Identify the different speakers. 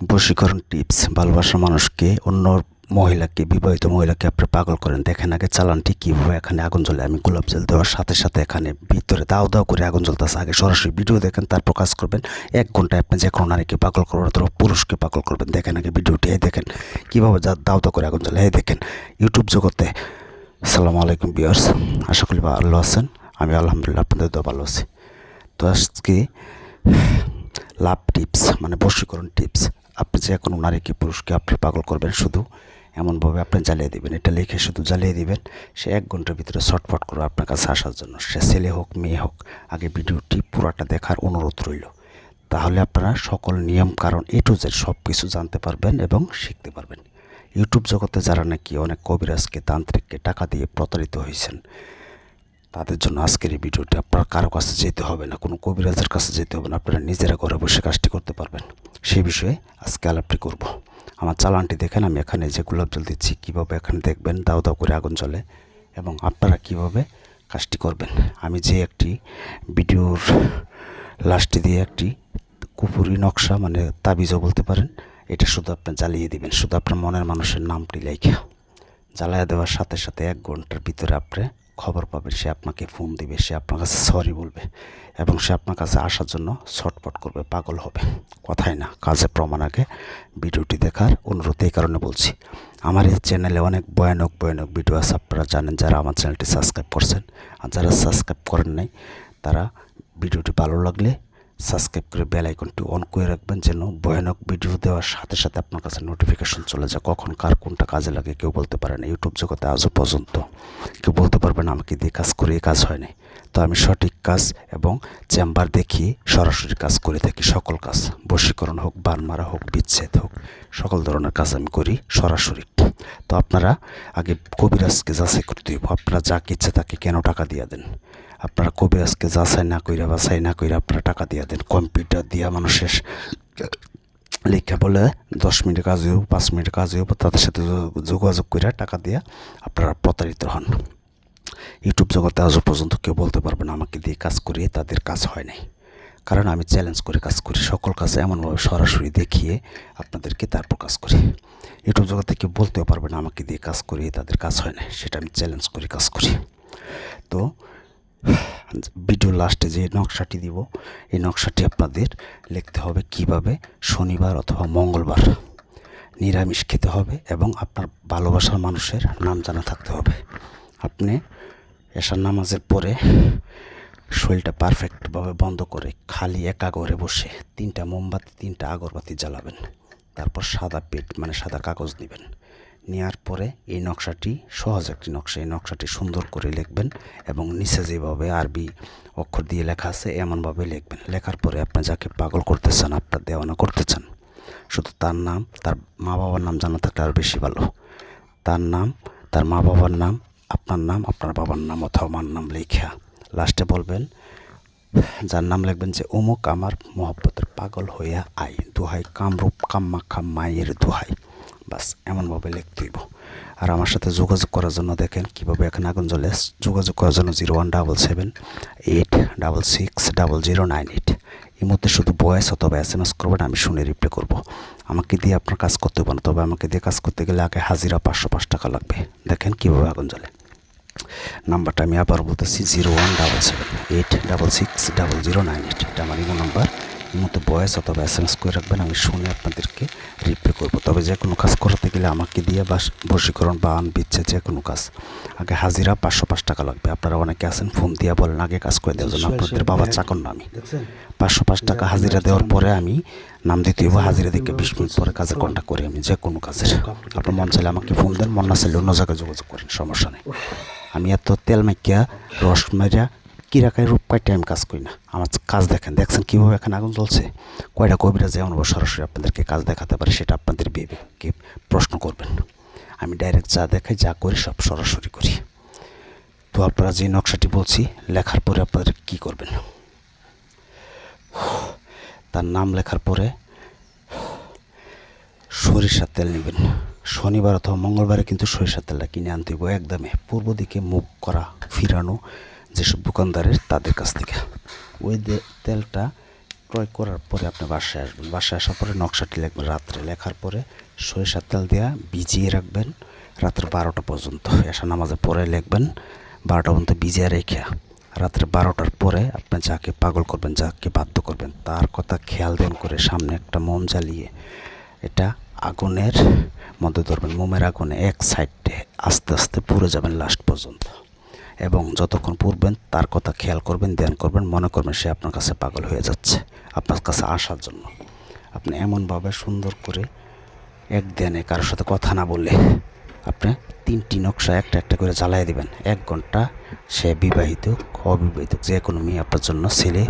Speaker 1: বশীকরণ টিপস, ভালোবাসার মানুষকে, অন্য মহিলাকে, বিবাহিত মহিলাকে আপনি পাগল করেন। দেখেন আগে চালানটি কীভাবে এখানে আগুন জ্বলে। আমি গোলাপ জল দেওয়ার সাথে সাথে এখানে ভিতরে দাও দাও করে আগুন জ্বলতেছে। আগে সরাসরি ভিডিও দেখেন, তারপর কাজ করবেন। এক ঘন্টায় আপনি যে কোনো নারীকে পাগল করবেন অথবা পুরুষকে পাগল করবেন। দেখেন আগে ভিডিওটি, এই দেখেন কীভাবে যা দাও দাও করে আগুন জ্বলে। এই দেখেন ইউটিউব জগতে। আসসালামু আলাইকুম বিয়ার্স আশা করি ভালো আছেন। আমি আলহামদুলিল্লাহ আপনাদের তো ভালো আছি। তো আজকে লাভ টিপস মানে বশীকরণ টিপস আপনি যে কোনো নারীকে, পুরুষকে আপনি পাগল করবেন শুধু, এমনভাবে আপনি জ্বালিয়ে দিবেন। এটা লিখে শুধু জ্বালিয়ে দিবেন। সে এক ঘণ্টার ভিতরে ছটফট করে আপনার কাছে আসার জন্য। সে ছেলে হোক, মেয়ে হোক, আগে ভিডিওটি পুরাটা দেখার অনুরোধ রইল। তাহলে আপনারা সকল নিয়ম, কারণ এ টু জেড সব কিছু জানতে পারবেন এবং শিখতে পারবেন। ইউটিউব জগতে যারা নাকি অনেক কবিরাজকে, তান্ত্রিককে টাকা দিয়ে প্রতারিত হয়েছেন তাদের জন্য আজকের এই ভিডিওটি আপনার কারও কাছে যেতে হবে না, কোনো কবিরাজের কাছে যেতে হবে না, আপনারা নিজেরা ঘরে বসে কাজটি করতে পারবেন। সেই বিষয়ে আজকে আলাপটি করব। আমার চালানটি দেখেন, আমি এখানে যে গোলাপ জল দিচ্ছি, কীভাবে এখানে দেখবেন, দাও দাও করে আগুন জ্বলে এবং আপনারা কীভাবে কাজটি করবেন। আমি যে একটি ভিডিওর লাস্টে দিয়ে একটি কুপুরি নকশা মানে তাবিজও বলতে পারেন, এটা শুধু আপনি জ্বালিয়ে দিবেন, শুধু আপনার মনের মানুষের নামটি লেখা। জ্বালায় দেওয়ার সাথে সাথে এক ঘণ্টার ভিতরে আপনি খবর পাবে, সে আপনাকে ফোন দেবে, সে আপনার কাছে সরি বলবে এবং সে আপনার কাছে আসার জন্য ছটপট করবে, পাগল হবে। কথাই না কাজে প্রমাণ আগে ভিডিওটি দেখার অনুরোধ এই কারণে বলছি। আমার এই চ্যানেলে অনেক ভয়ানক ভয়ানক ভিডিও আছে, আপনারা জানেন যারা আমার চ্যানেলটি সাবস্ক্রাইব করছেন। আর যারা সাবস্ক্রাইব করেন নাই, তারা ভিডিওটি ভালো লাগলে সাবস্ক্রাইব করে বেল আইকনটি অন করে রাখবেন যেন ভয়ানক ভিডিও দেওয়ার সাথে সাথে আপনার কাছে নোটিফিকেশন চলে যায়। কখন কার কোনটা কাজে লাগে কেউ বলতে পারে না। ইউটিউব জগতে আজও পর্যন্ত কেউ বলতে পারবে না, আমাকে দিয়ে কাজ করে কাজ হয়নি। তো আমি সঠিক কাজ এবং চেম্বার দেখিয়ে সরাসরি কাজ করে থাকি। সকল কাজ, বশীকরণ হোক বান মারা হোক, বিচ্ছেদ হোক, সকল ধরনের কাজ আমি করি সরাসরি। তো আপনারা আগে কবিরাজকে যাচাই করতে আপনারা যাকে ইচ্ছে তাকে কেন টাকা দিয়ে দেন? আপনারা কবিরাজকে যাচাই না কইরা বাছাই না কইরা আপনারা টাকা দিয়ে দেন, কম্পিউটার দিয়া মানুষের লেখা বলে, দশ মিনিট কাজ হইব, পাঁচ মিনিট কাজ হইব, তাদের সাথে যোগাযোগ করে টাকা দিয়া আপনারা প্রতারিত হন। ইউটিউব জগতে আজও পর্যন্ত কেউ বলতে পারবে না, আমাকে দিয়ে কাজ করিয়ে তাদের কাজ হয় নাই। কারণ আমি চ্যালেঞ্জ করে কাজ করি, সকল কাজ এমনভাবে সরাসরি দেখিয়ে আপনাদেরকে তারপর কাজ করি। ইউটিউব জগতে কেউ বলতেও পারবে না, আমাকে দিয়ে কাজ করিয়ে তাদের কাজ হয় না সেটা আমি চ্যালেঞ্জ করে কাজ করি। তো ভিডিও লাস্টে যে নকশাটি দিব, এই নকশাটি আপনাদের লিখতে হবে কীভাবে শনিবার অথবা মঙ্গলবার। নিরামিষ খেতে হবে এবং আপনার ভালোবাসার মানুষের নাম জানা থাকতে হবে। আপনি এশার নামাজের পরে শরীরটা পারফেক্টভাবে বন্ধ করে খালি একা ঘরে বসে তিনটা মোমবাতি, তিনটা আগরবাতি জ্বালাবেন। তারপর সাদা পেট মানে সাদা কাগজ নেবেন নেওয়ার পরে এই নকশাটি সহজ একটি নকশা। এই নকশাটি সুন্দর করে লিখবেন এবং নিচে যেভাবে আরবি অক্ষর দিয়ে লেখা আছে, এমনভাবে লিখবেন। লেখার পরে আপনি যাকে পাগল করতে চান আপনার দেওয়ানা করতে চান শুধু তার নাম, তার মা বাবার নাম জানা থাকলে আরও বেশি ভালো। তার নাম, তার মা বাবার নাম, আপনার নাম, আপনার বাবার নাম অথবা মার নাম লেখা। লাস্টে বলবেন, যার নাম লিখবেন যে অমুক আমার মহব্বতের পাগল হইয়া আই দুহাই কামরূপ কাম্মা খাম মায়ের দোহাই বাস, এমনভাবে লিখতে হইব। আর আমার সাথে যোগাযোগ করার জন্য দেখেন কীভাবে এখানে আগুন জ্বলে যোগাযোগ করার জন্য zero one double seven eight double six double zero nine eight. এই মধ্যে শুধু ভয়েস অথবা এস এম এস করবেন, আমি শুনে রিপ্লাই করব। আমাকে দিয়ে আপনার কাজ করতে হবে না, তবে আমাকে দিয়ে কাজ করতে গেলে আগে হাজিরা পাঁচশো পাঁচ টাকা লাগবে। দেখেন কীভাবে আগুন জ্বলে। নাম্বারটা আমি আবার বলতেছি, zero one double seven eight double six double zero nine eight. এটা আমার ইমো নাম্বার। মধ্যে বয়স অথবা এস এম এস করে রাখবেন আমি শুনে আপনাদেরকে রিপ্লাই করব। তবে যে কোনো কাজ করাতে গেলে আমাকে দিয়ে বা বশীকরণ বা আন বিচ্ছে যে কোনো কাজ। আগে হাজিরা পাঁচশো পাঁচ টাকা লাগবে। আপনারা অনেকে আছেন ফোন দিয়ে বলেন আগে কাজ করে দেওয়ার জন্য আপনাদের বাবার চাকর না আমি। পাঁচশো পাঁচ টাকা হাজিরা দেওয়ার পরে আমি নাম দিতে হইব হাজিরা দিকে বিশ মিনিট পরে কাজের কন্ট্যাক্ট করি আমি যে কোনো কাজের। আপনার মন চাইলে আমাকে ফোন দেন মন না চাইলে অন্য জায়গায় যোগাযোগ করেন সমস্যা নেই। আমি এত তেল মাইকিয়া রস মারিয়া কিরাকায় রূপ কাটে আমি কাজ করি না। আমার কাজ দেখেন, দেখছেন কীভাবে এখানে আগুন জ্বলছে? কয়টা কবিরা যেমন সরাসরি আপনাদেরকে কাজ দেখাতে পারে, সেটা আপনাদের বিবেককে প্রশ্ন করবেন আমি ডাইরেক্ট যা দেখাই, যা করি, সব সরাসরি করি। তো আপনারা যে নকশাটি বলছি, লেখার পরে আপনাদের কি করবেন? তার নাম লেখার পরে সরিষার তেল নেবেন। শনিবার অথবা মঙ্গলবারে কিন্তু সরিষার তেলটা কিনে আনতে হইব। একদমে পূর্ব দিকে মুখ করা ফিরানো যেসব দোকানদারের, তাদের কাছ থেকে। ওই তেলটা ক্রয় করার পরে আপনি বাসায় আসবেন। বাসায় আসার পরে নকশাটি লিখবেন। রাত্রে লেখার পরে সরিষার তেল দেওয়া ভিজিয়ে রাখবেন। রাত্রে বারোটা পর্যন্ত। এসা নামাজে পরে লিখবেন, বারোটা পর্যন্ত ভিজিয়ে রেখে। রাত্রে বারোটার পরে আপনি যাকে পাগল করবেন, যাকে বাধ্য করবেন, তার কথা খেয়াল দেন করে সামনে একটা মোম জ্বালিয়ে এটা আগুনের মধ্যে ধরবেন। মোমের আগুনে এক সাইডে আস্তে আস্তে পুড়ে যাবেন লাস্ট পর্যন্ত। এবং যতক্ষণ পড়বেন, তার কথা খেয়াল করবেন, ধ্যান করবেন, মনে করবেন সে আপনার কাছে পাগল হয়ে যাচ্ছে, আপনার কাছে আসার জন্য। আপনি এমনভাবে সুন্দর করে এক ধ্যানে কারোর সাথে কথা না বললে আপনি তিনটি নকশা একটা একটা করে জ্বালাই দিবেন। এক ঘণ্টা সে বিবাহিত, অবিবাহিত, যে কোনো মেয়ে আপনার জন্য ছেলে